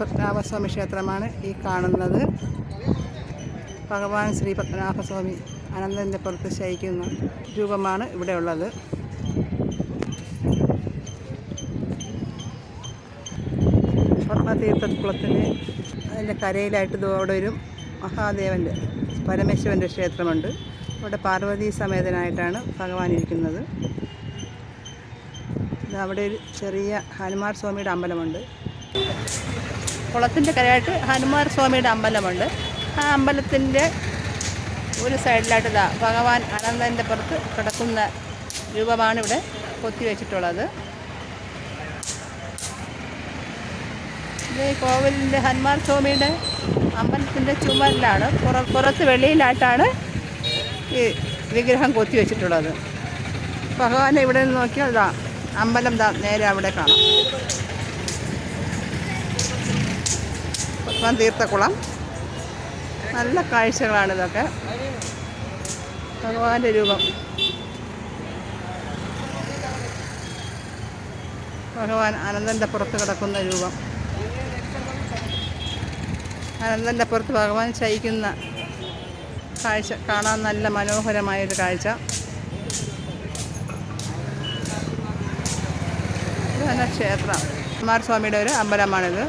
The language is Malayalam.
പത്മനാഭസ്വാമി ക്ഷേത്രമാണ് ഈ കാണുന്നത്. ഭഗവാൻ ശ്രീ പത്മനാഭസ്വാമി അനന്തന്റെ പുറത്ത് ശയിക്കുന്ന രൂപമാണ് ഇവിടെ ഉള്ളത് പത്മതീർത്ഥക്കുളത്തിന്റെ അതിന്റെ കരയിലായിട്ട് അവിടെ ഒരു മഹാദേവന്റെ പരമേശ്വരന്റെ ക്ഷേത്രമുണ്ട്. അവിടെ പാർവതി സമേതനായിട്ടാണ് ഭഗവാൻ ഇരിക്കുന്നത്. അവിടെ ഒരു ചെറിയ ഹനുമാൻ സ്വാമിയുടെ അമ്പലമുണ്ട്. കുളത്തിന്റെ കരയായിട്ട് ഹനുമാൻ സ്വാമിയുടെ അമ്പലമുണ്ട്. ആ അമ്പലത്തിന്റെ ഒരു സൈഡിലായിട്ട് ഇതാ ഭഗവാൻ അനന്തന്റെ പുറത്ത് കിടക്കുന്ന രൂപമാണ് ഇവിടെ കൊത്തി വെച്ചിട്ടുള്ളത്. ഇത് കോവിലിന്റെ ഹനുമാൻ സ്വാമിയുടെ അമ്പലത്തിന്റെ ചുമരിലാണ്. പുറ പുറത്ത് വെളിയിലായിട്ടാണ് ഈ വിഗ്രഹം കൊത്തി വെച്ചിട്ടുള്ളത്. ഭഗവാനെ ഇവിടെ നിന്ന് നോക്കിയാൽ അമ്പലം നേരെ അവിടെ കാണാം. ഭഗവാൻ തീർത്ഥക്കുളം. നല്ല കാഴ്ചകളാണ് ഇതൊക്കെ. ഭഗവാന്റെ രൂപം. ഭഗവാൻ അനന്തന്റെ പുറത്ത് കിടക്കുന്ന രൂപം. അനന്തന്റെ പുറത്ത് ഭഗവാൻ ശയിക്കുന്ന കാഴ്ച കാണാൻ നല്ല മനോഹരമായൊരു കാഴ്ച. ഇതാണ് ക്ഷേത്രം കുമാരസ്വാമിയുടെ ഒരു അമ്പലമാണിത്.